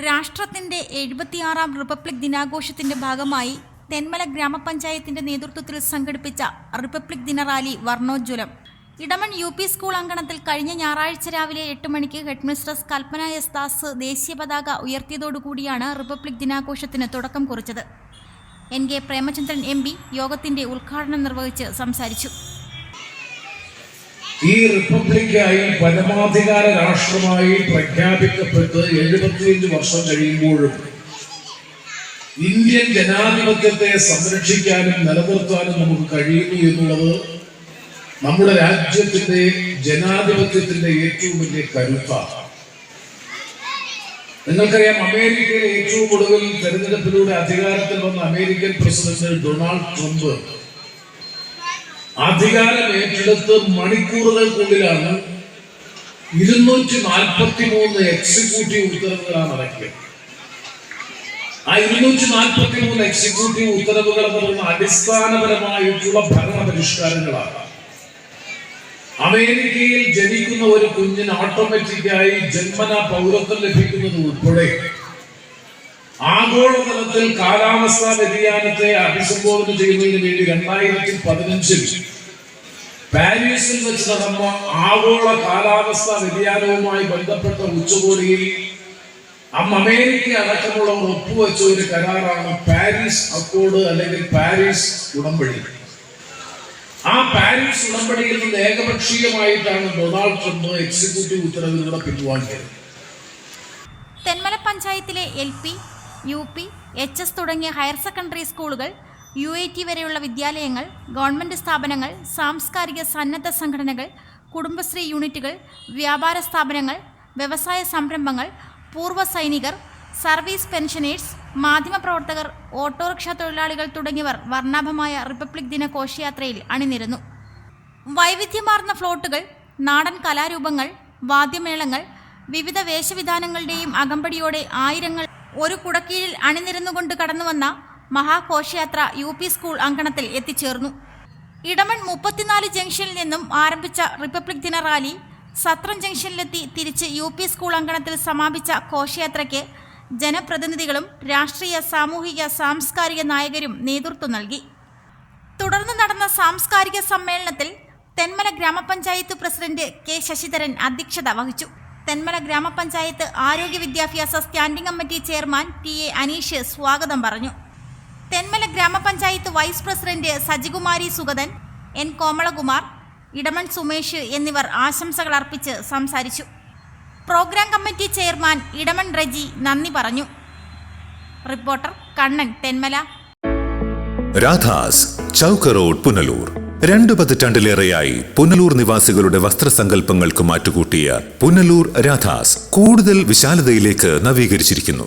രാഷ്ട്രത്തിന്റെ എഴുപത്തിയാറാം റിപ്പബ്ലിക് ദിനാഘോഷത്തിന്റെ ഭാഗമായി തെന്മല ഗ്രാമപഞ്ചായത്തിന്റെ നേതൃത്വത്തിൽ സംഘടിപ്പിച്ച റിപ്പബ്ലിക് ദിന റാലി വർണോജ്വലം. ഇടമൺ യു പി സ്കൂൾ അങ്കണത്തിൽ കഴിഞ്ഞ ഞായറാഴ്ച രാവിലെ എട്ട് മണിക്ക് ഹെഡ്മിസ്ട്രസ് കൽപ്പന എസ് ദാസ് ദേശീയ പതാക ഉയർത്തിയതോടുകൂടിയാണ് റിപ്പബ്ലിക് ദിനാഘോഷത്തിന് തുടക്കം കുറിച്ചത്. N K Premachandran M P യോഗത്തിന്റെ ഉദ്ഘാടനം നിർവഹിച്ച് സംസാരിച്ചു. ഈ റിപ്പബ്ലിക്കായി പരമാധികാര രാഷ്ട്രമായി പ്രഖ്യാപിക്കപ്പെട്ട് എഴുപത്തിയഞ്ച് വർഷം കഴിയുമ്പോഴും ഇന്ത്യൻ ജനാധിപത്യത്തെ സംരക്ഷിക്കാനും നിലനിർത്താനും നമുക്ക് കഴിയുന്നു എന്നുള്ളത് നമ്മുടെ രാജ്യത്തിന്റെ ജനാധിപത്യത്തിന്റെ ഏറ്റവും വലിയ കരുത്താണ് നിങ്ങൾക്കറിയാം അമേരിക്കയിലെ ഏറ്റവും ഒടുവിൽ തെരഞ്ഞെടുപ്പിലൂടെ അധികാരത്തിൽ വന്ന അമേരിക്കൻ പ്രസിഡന്റ് ഡൊണാൾഡ് ട്രംപ് അധികാരം ഏറ്റെടുത്ത് മണിക്കൂറുകൾക്കുള്ളിലാണ് ഇരുന്നൂറ്റി നാൽപ്പത്തി മൂന്ന് എക്സിക്യൂട്ടീവ് ഉത്തരവുകളാണ് ഇറക്കിയത് ആ ഇരുന്നൂറ്റി നാൽപ്പത്തി മൂന്ന് എക്സിക്യൂട്ടീവ് ഉത്തരവുകൾ എന്ന് പറയുന്ന അടിസ്ഥാനപരമായിട്ടുള്ള ഭരണ പരിഷ്കാരങ്ങളാണ് അമേരിക്കയിൽ ജനിക്കുന്ന ഒരു കുഞ്ഞിന് ഓട്ടോമാറ്റിക്കായി ജന്മന പൗരത്വം ലഭിക്കുന്നത് ഉൾപ്പെടെ. ആഗോളതലത്തിൽ കാലാവസ്ഥാ വ്യതിയാനത്തെ അഭിസംബോധന ചെയ്യുന്നതിന് വേണ്ടി രണ്ടായിരത്തി പതിനഞ്ചിൽ പാരീസിൽ വെച്ച് നടന്ന ആഗോള കാലാവസ്ഥാ വ്യതിയാനവുമായി ബന്ധപ്പെട്ട ഉച്ചകോടിയിൽ അന്ന് അമേരിക്ക അടക്കമുള്ളവർ ഒപ്പുവെച്ച ഒരു കരാറാണ് പാരീസ് അക്കോർഡ് അല്ലെങ്കിൽ പാരീസ് ഉടമ്പടി. ആ പാരീസ് ഉടമ്പടിയിൽ നിന്ന് ഏകപക്ഷീയമായിട്ടാണ് ഡൊണാൾഡ് ട്രംപ് എക്സിക്യൂട്ടീവ് ഉത്തരവിലൂടെ പിൻവാങ്ങിയത്. തെന്മല പഞ്ചായത്തിലെ L P U P H S തുടങ്ങിയ ഹയർ സെക്കൻഡറി സ്കൂളുകൾ യു ഐ ടി വരെയുള്ള വിദ്യാലയങ്ങൾ ഗവൺമെന്റ് സ്ഥാപനങ്ങൾ സാംസ്കാരിക സന്നദ്ധ സംഘടനകൾ കുടുംബശ്രീ യൂണിറ്റുകൾ വ്യാപാര സ്ഥാപനങ്ങൾ വ്യവസായ സംരംഭങ്ങൾ പൂർവ സൈനികർ സർവീസ് പെൻഷനേഴ്സ് മാധ്യമപ്രവർത്തകർ ഓട്ടോറിക്ഷ തൊഴിലാളികൾ തുടങ്ങിയവർ വർണാഭമായ റിപ്പബ്ലിക് ദിന ഘോഷയാത്രയിൽ അണിനിരന്നു. വൈവിധ്യമാർന്ന ഫ്ലോട്ടുകൾ നാടൻ കലാരൂപങ്ങൾ വാദ്യമേളങ്ങൾ വിവിധ വേഷവിധാനങ്ങളുടെയും അകമ്പടിയോടെ ആയിരങ്ങൾ ഒരു കുടക്കീഴിൽ അണിനിരന്നുകൊണ്ട് കടന്നുവന്ന മഹാഘോഷയാത്ര യു പി സ്കൂൾ അങ്കണത്തിൽ എത്തിച്ചേർന്നു. ഇടമൺ മുപ്പത്തിനാല് ജംഗ്ഷനിൽ നിന്നും ആരംഭിച്ച റിപ്പബ്ലിക് ദിന റാലി സത്രം ജംഗ്ഷനിലെത്തി തിരിച്ച് യു പി സ്കൂൾ അങ്കണത്തിൽ സമാപിച്ച ഘോഷയാത്രയ്ക്ക് ജനപ്രതിനിധികളും രാഷ്ട്രീയ സാമൂഹിക സാംസ്കാരിക നായകരും നേതൃത്വം നൽകി. തുടർന്ന് നടന്ന സാംസ്കാരിക സമ്മേളനത്തിൽ തെന്മല ഗ്രാമപഞ്ചായത്ത് പ്രസിഡന്റ് കെ ശശിധരൻ അധ്യക്ഷത വഹിച്ചു. തെന്മല ഗ്രാമപഞ്ചായത്ത് ആരോഗ്യ വിദ്യാഭ്യാസ standing committee chairman T A Aneesh സ്വാഗതം പറഞ്ഞു. തെന്മല ഗ്രാമപഞ്ചായത്ത് vice president Sajikumari Sugathan N Komalakumar Edamon Sumesh എന്നിവർ ആശംസകൾ അർപ്പിച്ച് സംസാരിച്ചു. Programme committee chairman Edamon Reji നന്ദി പറഞ്ഞു. റിപ്പോർട്ടർ കണ്ണൻ തെന്മല. രാധാസ് ചൗക്ക് റോഡ് പുനലൂർ. രണ്ടു പതിറ്റാണ്ടിലേറെയായി പുനലൂർ നിവാസികളുടെ വസ്ത്രസങ്കല്പങ്ങൾക്ക് മാറ്റുകൂട്ടിയ പുനലൂർ രാധാസ് കൂടുതൽ വിശാലതയിലേക്ക് നവീകരിച്ചിരിക്കുന്നു.